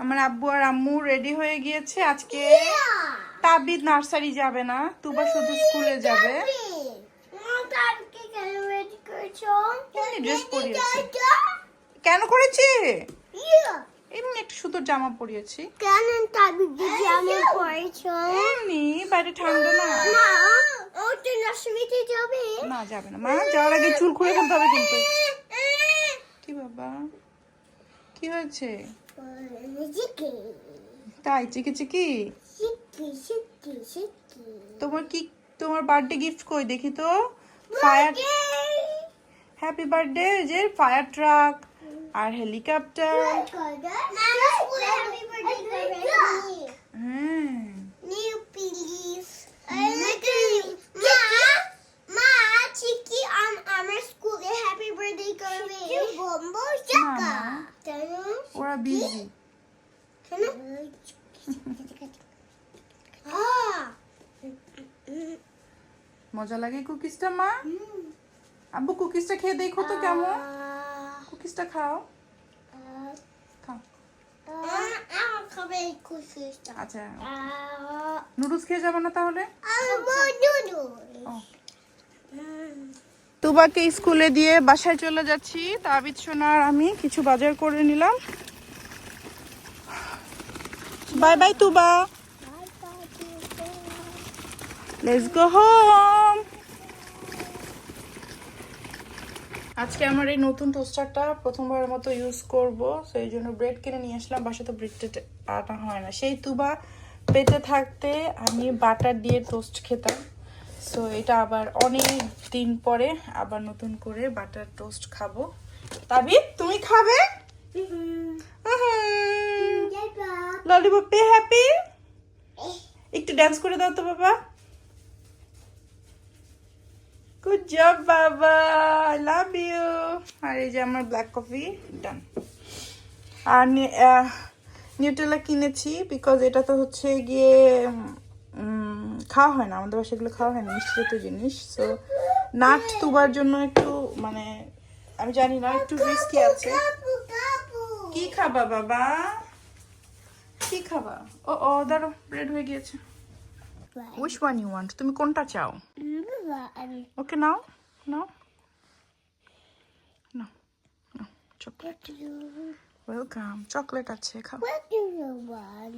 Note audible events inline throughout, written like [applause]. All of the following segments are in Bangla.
আমার আব্বু আর আম্মু রেডি হয়ে গিয়েছে। আজকে তাবিদ নার্সারি যাবে না তুবা শুধু স্কুলে যাবে। ড্রেস পরিয়েছি। কেন করেছি? এমনি একটু সুন্দর জামা পরিয়েছি। কেন তাবি জামা পরেছ? এমনি বাইরে ঠান্ডা না। নার্সারিতে যাবে। না যাবে না। মা যাওয়ার আগে চুল খুলে ফেলতে হবে কিন্তু। [laughs] কি বাবা? কি হয়েছে? তাই চিকি চিকি তোমার কি তোমার বার্থডে গিফট কই দেখি তো ফায়ার হ্যাপি বার্থডে যে ফায়ার ট্রাক আর হেলিকপ্টার হ্যাঁ New please. মা মা চিকি আম আমার স্কুলে হ্যাপি বার্থডে করবে বম্বো চাকা কেন ওরা বিজি মজা লাগে কুকিজটা মা? আব্বু কুকিজটা খেয়ে দেখো তো কেমন? কুকিজটা খাও। আচ্ছা। নুডলস খেয়ে যাবে না তাহলে? ও। তুবাকে স্কুলে দিয়ে বাসায় চলে যাচ্ছি। তাবিদ সোনার আমি কিছু বাজার করে নিলাম। Bye bye Tuba. Let's go home আজকে আমার এই নতুন টোস্টারটা প্রথমবারের মতো ইউজ করব। সেই জন্য ব্রেড কিনে নিয়ে আসলাম। বাসা তো ব্রেড আটা হয় না। সেই তুবা পেটে থাকতে আমি বাটার দিয়ে টোস্ট খেতাম। সো এটা আবার অনেক দিন পরে আবার নতুন করে বাটার টোস্ট খাব। তাবি তুমি খাবে? ললিপপ পে হ্যাপি একটু ডান্স করে দাও তো বাবা। গুড জব বাবা। আই লাভ ইউ আর এই যে আমার ব্ল্যাক কফি ডান আর নিউটেলা কিনেছি বিকজ এটা তো হচ্ছে গিয়ে খাওয়া হয় না আমাদের বাসায় এগুলো খাওয়া হয় না মিষ্টি জাতীয় জিনিস। সো নাট তুবার জন্য একটু মানে আমি জানি না একটু রিস্কি আছে। কি খাবা বাবা? কি খাবা? ও ও দাঁড়ো ব্রেড হয়ে গিয়েছে। উইচ ওয়ান ইউ ওয়ান্ট তুমি কোনটা চাও? ওকে নাও নাও। নাও নাও চকলেট ওয়েলকাম চকলেট আছে খাও।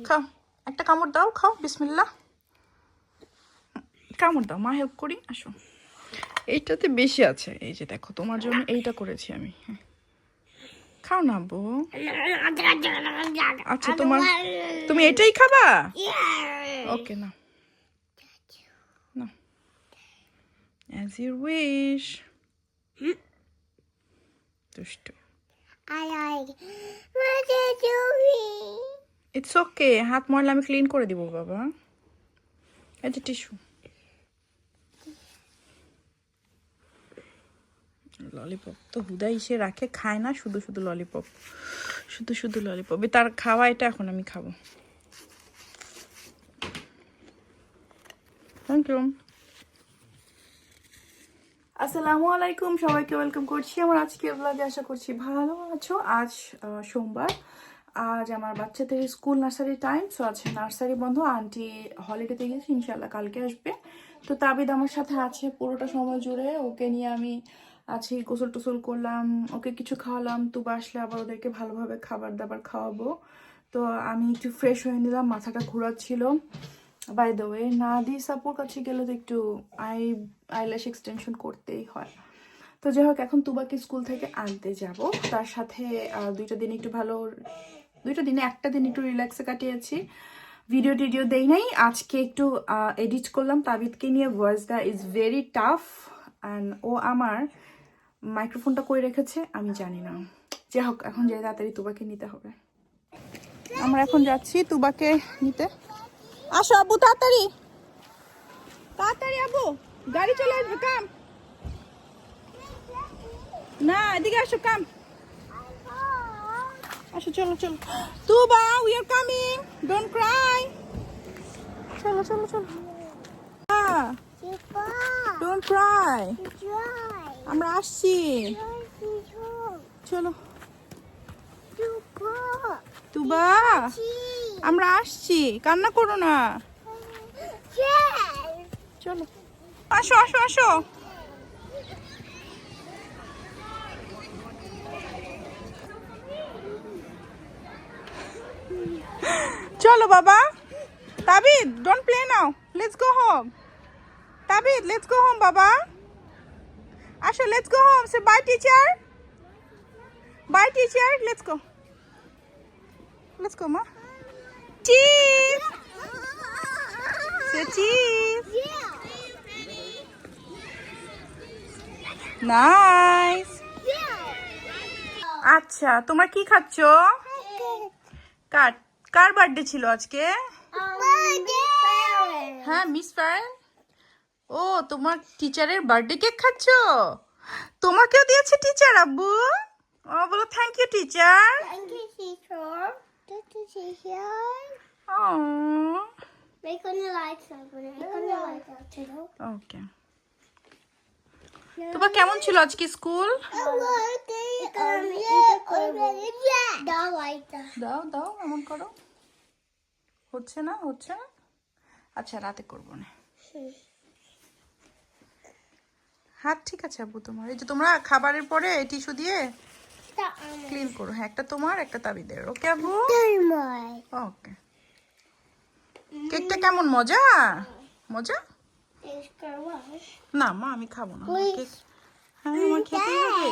খাও একটা কামড় দাও খাও বিসমিল্লা কামড় দাও, মা হেল্প করি, আসো। এইটাতে বেশি আছে। এই যে দেখো, তোমার জন্য এইটা করেছি আমি হ্যাঁ। খাও না বউ আচ্ছা তোমার তুমি এটাই খাবা? ওকে না। না। অ্যাজ ইউ উইশ দুষ্টু? ইটস ওকে হাত ময়লা আমি ক্লিন করে দিব, বাবা। যে টিস্যু ললিপপ তো হুদাই সে রাখে, খায় না, শুধু শুধু ললিপপ শুধু শুধু ললিপপ তার খাওয়া এটা এখন আমি খাব। থ্যাংক ইউ আসসালামু আলাইকুম, সবাইকে ওয়েলকাম করছি আমার আজকে ব্লগে আশা করছি ভালো আছো। আজ সোমবার। আজ আমার বাচ্চাদের স্কুল নার্সারি টাইম সো আছে নার্সারি বন্ধ। আন্টি হলিডেতে গেছে ইনশাল্লাহ কালকে আসবে। তো তাবিদ আমার সাথে আছে, পুরোটা সময় জুড়ে। ওকে নিয়ে আমি আছি গোসল টোসল করলাম, ওকে কিছু খাওয়ালাম তুবা আসলে আবার ওদেরকে ভালোভাবে খাবার দাবার খাওয়াবো। তো আমি একটু ফ্রেশ হয়ে নিলাম, মাথাটা ঘোরাচ্ছিল। বাই দ্য ওয়ে নাদি সাপুর কাছে গেলে তো একটু আই আইল্যাশ এক্সটেনশন করতেই হয়। তো যাই হোক, এখন তুবাকে স্কুল থেকে আনতে যাব। তার সাথে দুইটা দিন একটু ভালো, দুইটা দিনে একটা দিন একটু রিল্যাক্সে কাটিয়েছি। ভিডিও টিডিও দেই নাই। আজকে একটু এডিট করলাম। তাবিদকে নিয়ে voice that is very tough and oh আমার মাইক্রোফোনটা কই রেখেছে আমি জানি না। যাই হোক এখন যাই তাড়াতাড়ি তুবাকে নিতে হবে। আমরা এখন যাচ্ছি তুবাকে নিতে। আসো আব্বু তাড়াতাড়ি। তাড়াতাড়ি আবু গাড়ি চলে আসবে কাম। না এদিকে আসো কাম। আসো চলো চলো। Tuba we are coming don't cry চলো চলো চলো. Don't cry. আমরা আসছি। চলো। তুবা, আমরা আসছি। কান্না করো না। চলো। আসো আসো আসো। চলো বাবা। Tabid don't play now let's go home Tabid let's go home বাবা। আসো let's go home say bye teacher bye teacher let's go let's go মা চিজ সে চিজ নাইস আচ্ছা তোমরা কি খাচ্ছ? কার কার বার্থডে ছিল আজকে? হ্যাঁ মিস ফ্যারেন ও তোমার টিচারের বার্থডে কেক খাচ্ছ? তোমাকেও দিয়েছে টিচার আব্বু। ও বলো থ্যাংক ইউ টিচার ও Make on the lights open. Make on the lights out too. Okay তোমার কেমন ছিল আজকে স্কুল? দাও দাও এমন করো। হচ্ছে না হচ্ছে না? আচ্ছা রাতে করব না। হাত ঠিক আছে আব্বু তোমার? এই যে তোমরা খাবারের পরে টিস্যু দিয়ে ক্লিন করো। হ্যাঁ একটা তোমার একটা তাবিদের। ওকে আব্বু? ওকে। কেকটা কেমন মজা? মজা? না মা আমি খাব না। কেক হ্যাঁ আমার খেতেই হবে।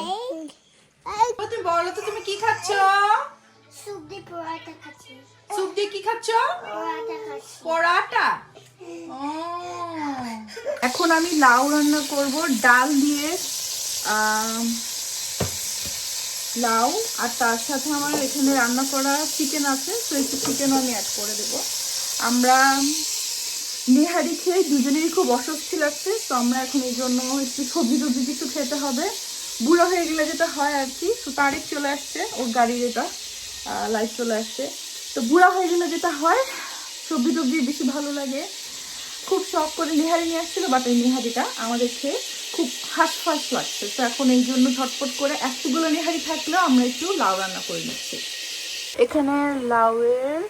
তুমি বলো তো তুমি কি খাচ্ছ? সুপ দিয়ে পরোটা খাচ্ছি। স্যুপ দিয়ে কি খাচ্ছ? পরোটা খাচ্ছি। পরাটা? ও। এখন আমি লাউ রান্না করব ডাল দিয়ে লাউ আর তার সাথে আমার এখানে রান্না করা চিকেন আছে তো একটু চিকেন আমি অ্যাড করে দেব। আমরা নেহারি খেয়ে দুজনেরই খুব অস্বস্তি লাগছে তো আমরা এখন এই জন্য একটু সবজি টবজি কিছু খেতে হবে। বুড়ো হয়ে গেলে যেটা হয় আর কি তো তারিখ চলে আসছে ওর গাড়ির এটা। লাইট চলে আসছে। তো বুড়া হয়ে গেলে যেটা হয়, সবজি টবজি বেশি ভালো লাগে। খুব শখ করে নিহারি নিয়ে আসছিল বাট এই নিহারিটা আমাদের খেয়ে খুব হাঁসফাঁস লাগছে। তো এখন এই জন্য ঝটপট করে এতগুলো নিহারি থাকলেও আমরা একটু লাউ রান্না করে নিচ্ছি। এখানে লাউয়ের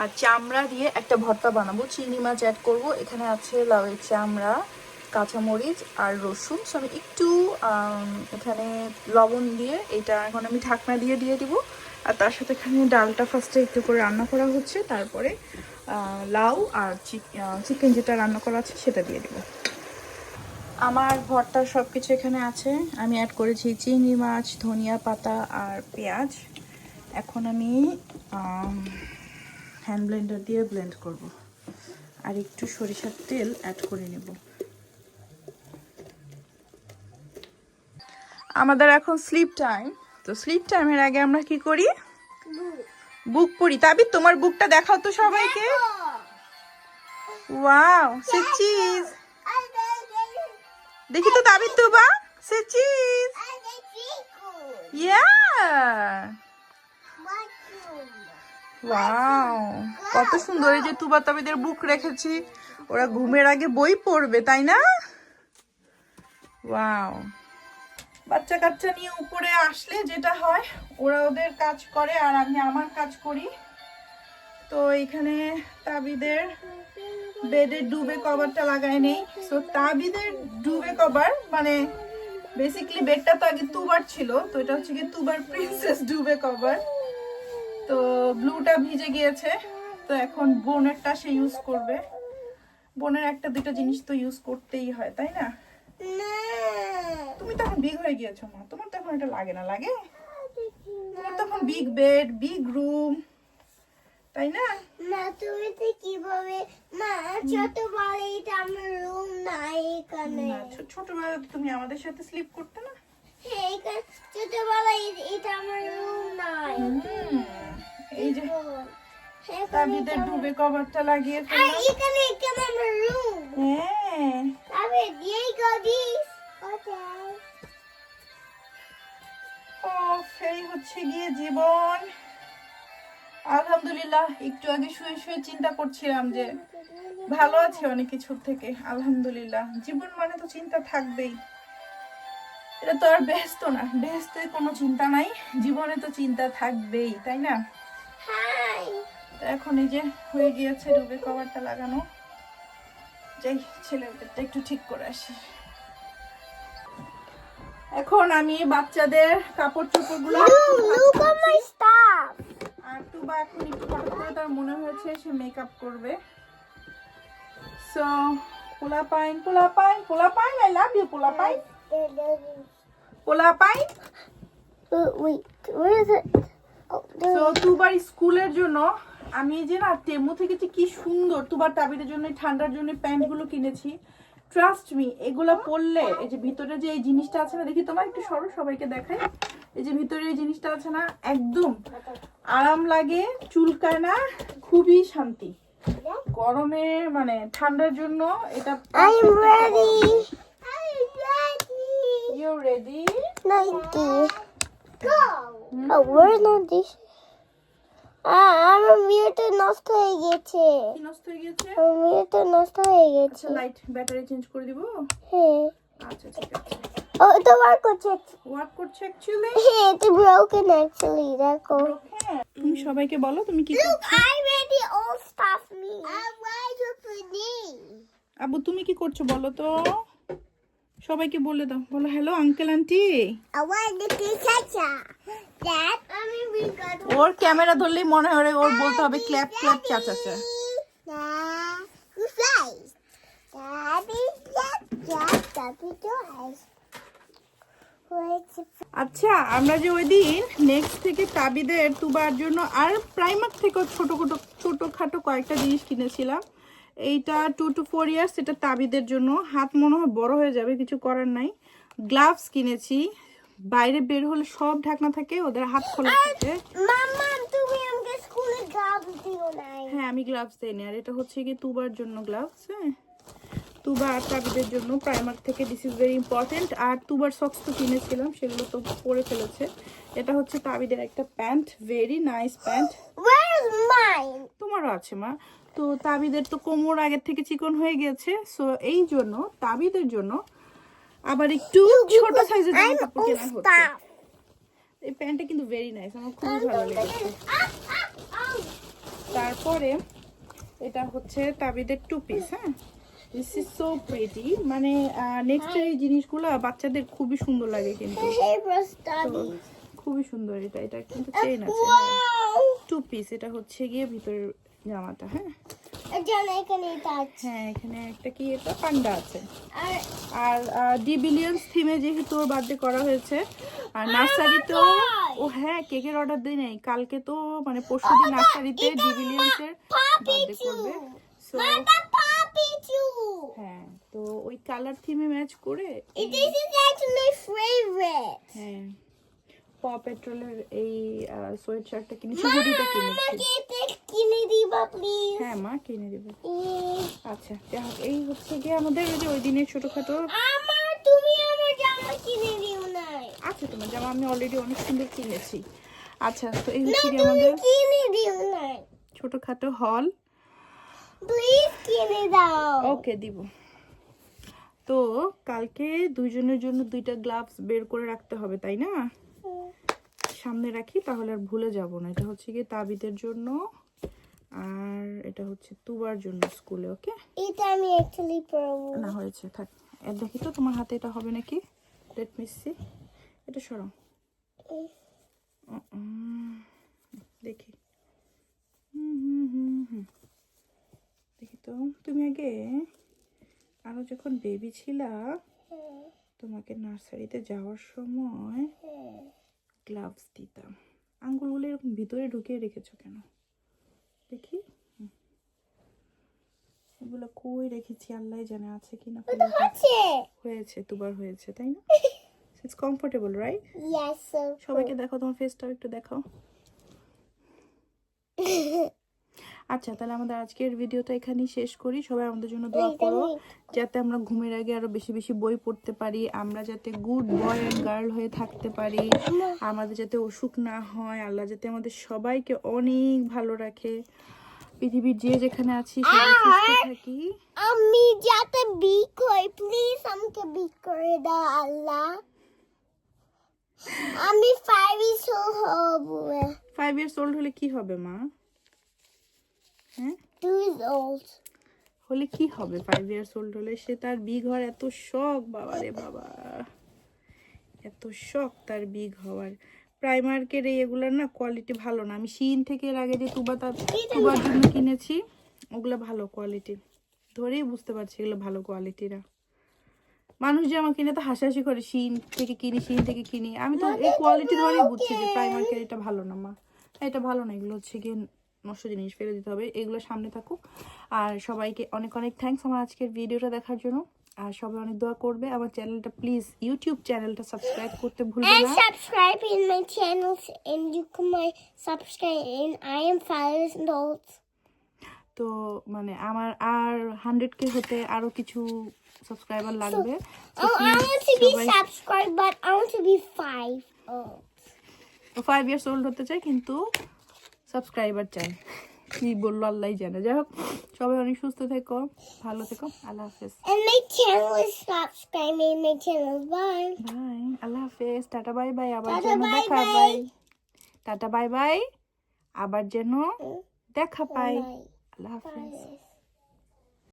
আর চামড়া দিয়ে একটা ভর্তা বানাবো। চিংড়ি মাছ অ্যাড করব। এখানে আছে লাউয়ের চামড়া, কাঁচামরিচ আর রসুন। সো আমি একটু এখানে লবণ দিয়ে, এটা এখন আমি ঢাকনা দিয়ে দিয়ে দিব। আর তার সাথে এখানে ডালটা ফার্স্টে একটু করে রান্না করা হচ্ছে, তারপরে লাউ আর চিকেন যেটা রান্না করা আছে সেটা দিয়ে দেবো। আমার ভর্তা সব কিছু এখানে আছে। আমি অ্যাড করেছি চিংড়ি মাছ, ধনিয়া পাতা আর পেঁয়াজ। এখন আমি হ্যান্ড ব্লেন্ডার দিয়ে ব্লেন্ড করব। আর একটু সরিষার তেল অ্যাড করে নেব। আমাদের এখন স্লিপ টাইম তো স্লিপ টাইমের আগে আমরা কি করি? বুক পড়ি। তাবি তোমার বুকটা দেখাও তো সবাইকে। ওয়াও সে চিজ দেখি তো দাবি তো বা সে চিজ ইয়া ওয়াও কত সুন্দর এই যে তুবা তাবিদের বুক রেখেছি। ওরা ঘুমের আগে বই পড়বে, তাই না? ওয়াও বাচ্চা কাচ্চা নিয়ে উপরে আসলে যেটা হয়, ওরা ওদের কাজ করে আর আমি আমার কাজ করি। তো এখানে তাবিদের বেডের ডুবে কভারটা লাগাই নেই। সো তাবিদের ডুবে কভার মানে বেসিক্যালি বেডটা তো আগে তুবার ছিল, তো এটা হচ্ছে কি তুবার প্রিন্সেস ডুবে কভার। তো ব্লুটা ভিজে গিয়েছে, তো এখন বোনেরটা সে ইউজ করবে। বোনের একটা দুটো জিনিস তো ইউজ করতেই হয়, তাই না? তুমি তখন বিগ হয়ে গিয়েছো মা। তোমার তো এখন এটা লাগে না লাগে? তোমার তখন বিগ বেড বিগ রুম তাই না? মা তুমি তো কীভাবে মা ছোট বলে এটা আমার রুম নাই এখানে। না, ছোটবেলায় তুমি আমাদের সাথে স্লিপ করতে না? এইখানে ছোট বলে এটা আমার রুম নাই। এই যে তাবিদের ডুবে কভারটা লাগিয়ে আর ফেললাম। এখানে আমার রুম হ্যাঁ ও সেই হচ্ছে গিয়ে জীবন। আলহামদুলিল্লাহ একটু আগে শুয়ে শুয়ে চিন্তা করছিলাম যে ভালো আছে অনেক কিছুর থেকে আলহামদুলিল্লাহ। জীবন মানে তো চিন্তা থাকবেই। এটা তো আর ব্যস্ত না ব্যস্তে কোনো চিন্তা নাই জীবনে তো চিন্তা থাকবেই তাই না? এখন এই যে হয়ে গিয়েছে রুবে কভারটা লাগানো। যাই ছেলের পেটটা একটু ঠিক করে আসি। এখন আমি বাচ্চাদের কাপড় চোপড়গুলো আর এখন একটু হঠাৎ করে তার মনে হয়েছে সে মেকআপ করবে। সো পোলা পাইন পোলা পাইন পোলা পাইন আই লাভ ইউ পোলা পাইন পোলা পাইন Wait, where is it? Oh, there. তো তুবার স্কুলের জন্য আমি এই যে না টেমু থেকে যে কি সুন্দর তোমার তাবিরের জন্য ঠান্ডার জন্য প্যান্টগুলো কিনেছি ট্রাস্ট মি এগুলো পরলে এই যে ভিতরে যে এই জিনিসটা আছে না দেখি তোমার একটু সরো সবাইকে দেখাই এই যে ভিতরে এই জিনিসটা আছে না একদম আরাম লাগে চুলকায় না খুবই শান্তি গরমে মানে ঠান্ডার জন্য এটা I'm ready. Ready Ninety. Go. Oh, where's Ninety? Ah, আমার মেয়েটা নষ্ট হয়ে গেছে। নষ্ট হয়ে গেছে? আমার মেয়েটা নষ্ট হয়ে গেছে। লাইট ব্যাটারি চেঞ্জ করে দিব? হ্যাঁ। আচ্ছা ঠিক আছে। ও এটা বার করছে। ওয়ার্ক করছে অ্যাকচুয়ালি হ্যাঁ এটা broken actually দেখো। হ্যাঁ তুমি সবাইকে বলো তুমি কি করছ? I ready all stuff me. I'm ready for Abu তুমি কি করছ বলো তো? সবাইকে বলে দাও। বলো হ্যালো আঙ্কেল আন্টি ওর ক্যামেরা ধরলেই মনে হয় ওর বলতে হবে ক্ল্যাপ ক্ল্যাপ the আচ্ছা আমরা যে ওই দিন নেক্সট থেকে তাবিদের তুবার জন্য আর প্রাইমার থেকেও ছোট ছোট, ছোটোখাটো কয়েকটা জিনিস কিনেছিলাম। এইটা টু টু ফোর ইয়ার্স এটা তাবিদের জন্য। হাত মনে হয় বড় হয়ে যাবে কিছু করার নাই। গ্লাভস কিনেছি। বাইরে বের হলে সব ঢাকনা থাকে ওদের হাত খোলা থাকে। হ্যাঁ আমি গ্লাভস দেইনি আর এটা হচ্ছে কি তুবার জন্য গ্লাভস হ্যাঁ। তুবা আর তাবিদের জন্য প্রাইমার থেকে দিস ইজ ভেরি ইম্পর্টেন্ট আর তুবার সক্স তো কিনেছিলাম সেগুলো তো পরে ফেলেছে। এটা হচ্ছে তাবিদের একটা প্যান্ট ভেরি নাইস প্যান্ট? তোমারও আছে মা। তো তাবিদের তো কোমর আগের থেকে চিকন হয়ে গেছে সো এই জন্য তাবিদের জন্য আবার একটু ছোট সাইজের জামা কাপড় কেনা হচ্ছে এই প্যান্টটা কিন্তু ভেরি নাইস আমার খুবই ভালো লেগেছে. তারপরে এটা হচ্ছে তাবিদের টু পিস হ্যাঁ দিস ইজ সো প্রিটি মানে নেক্সট এই জিনিসগুলো বাচ্চাদের খুবই সুন্দর লাগে কিন্তু. খুবই সুন্দর এটা এটা কিন্তু চেইন আছে! টু পিস এটা হচ্ছে গিয়ে ভিতরের জামাটা হ্যাঁ. হ্যাঁ এখানে একটা কি এটা? পান্ডা আছে। আর ডিবিলিয়ন্স থিমে যেহেতু ওর বার্থডে করা হয়েছে আর নার্সারিতেও ও হ্যাঁ কেকের অর্ডার দেয় নাই। কালকে তো মানে পরশু দিন নার্সারিতে ডিবিলিয়ান্সের বার্থডে করবে. হ্যাঁ তো ওই কালার থিমে ম্যাচ করে. হ্যাঁ প পেট্রোলের এই সোয়েট শার্টটা কিনেছি। হুডিটা কিনেছি হ্যাঁ মা কিনে দেবে আচ্ছা যাই হোক, এই হচ্ছে গিয়ে আমাদের ওই যে ওই দিনের ছোটখাটো তুমি আমার জামা কিনে দিও নাই। আছে তোমার জামা আমি অলরেডি অনেক সুন্দর কিনেছি। আচ্ছা তো এই হচ্ছে গিয়ে আমাদের কিনে দিও নাই। ছোটখাটো হল প্লিজ কিনে দাও। ওকে দিব। তো কালকে দুইজনের জন্য দুইটা গ্লাভস বের করে রাখতে হবে তাই না? সামনে রাখি তাহলে আর ভুলে যাব না। এটা হচ্ছে গিয়ে তাবিদের জন্য এটা হচ্ছে তুবার জন্য স্কুলে ওকে? এটা আমি অ্যাকচুয়ালি পরবো না হয়েছে থাক। এ দেখি তো তোমার হাতে এটা হবে নাকি? লেট মিসি এটা সরাও। উম, দেখি। দেখি তো তুমি আগে আরও যখন বেবি ছিলা তোমাকে নার্সারিতে যাওয়ার সময় গ্লাভস দিতাম। আঙ্গুলগুলো এরকম ভিতরে ঢুকিয়ে রেখেছো কেন? দেখি। এগুলো কই রেখেছি আল্লাহ জানে আছে কিনা হয়েছে। দুবার হয়েছে তাই না? ইটস কমফোর্টেবল রাইট সবাইকে দেখো তোমার ফেসটাও একটু দেখাও। [laughs] আচ্ছা তাহলে আমাদের আজকের ভিডিওটা এখানেই শেষ করি। সবাই আমাদের জন্য দোয়া করো যাতে আমরা ঘুমের আগে আরও বেশি বেশি বই পড়তে পারি আমরা যাতে গুড বয় অ্যান্ড গার্ল হয়ে থাকতে পারি আমাদের যাতে অসুখ না হয় আল্লাহ যাতে আমাদের সবাইকে অনেক ভালো রাখে। পৃথিবীর যে যেখানে আছি সবাই সুস্থ থাকি। আমি যাতে বিক হই প্লিজ আমাকে বিক করে দাও আল্লাহ। আমি ইয়ার্স হব। ইয়ার্স ওল্ড হলে কি হবে মা? হ্যাঁ? টু ইয়ার্স ওল্ড হলে কি হবে? ফাইভ ইয়ার্স ওল্ড হলে সে তার বি ঘর এত শখ বাবা রে বাবা। এত শখ তার বিগ হওয়ার প্রাইমার্কের এই এগুলোর না কোয়ালিটি ভালো না। আমি শিন থেকে এর আগে যে তুবা তার তুবার জন্য কিনেছি ওগুলো ভালো কোয়ালিটি ধরেই বুঝতে পারছি এগুলো ভালো কোয়ালিটিরা মানুষ যে আমার কিনে তো হাসাহাসি করে শিন থেকে কিনি শিন থেকে কিনি। আমি তো এই কোয়ালিটি ধরেই বুঝছি যে প্রাইমার্কের এটা ভালো না মা। এটা ভালো না এগুলো হচ্ছে গিয়ে নষ্ট জিনিস ফেলে দিতে হবে। এগুলো সামনে থাকুক। আর সবাইকে অনেক অনেক থ্যাঙ্কস আমার আজকের ভিডিওটা দেখার জন্য। আর সবাই অনেক দোয়া করবে আমার চ্যানেলটা প্লিজ ইউটিউব চ্যানেলটা সাবস্ক্রাইব করতে ভুলবে And না in my channel and you can my subscribe and I am five years old. তো মানে আমার আর হান্ড্রেড কে হতে আরও কিছু সাবস্ক্রাইবার লাগবে. ফাইভ ইয়ার্স ওল্ড হতে চাই কিন্তু সাবস্ক্রাইবার চাই কি বলল আল্লাহ জানে। যাই হোক সবাই অনেক সুস্থ থেকো ভালো থেকো আল্লাহ হাফেজ। And my channel is subscribe my channel. Bye. Bye আল্লাহ হাফেজ। টাটা বাই বাই। আবার যেন দেখা. পাই টাটা বাই বাই। আবার যেন দেখা পাই। আল্লাহ হাফেজ.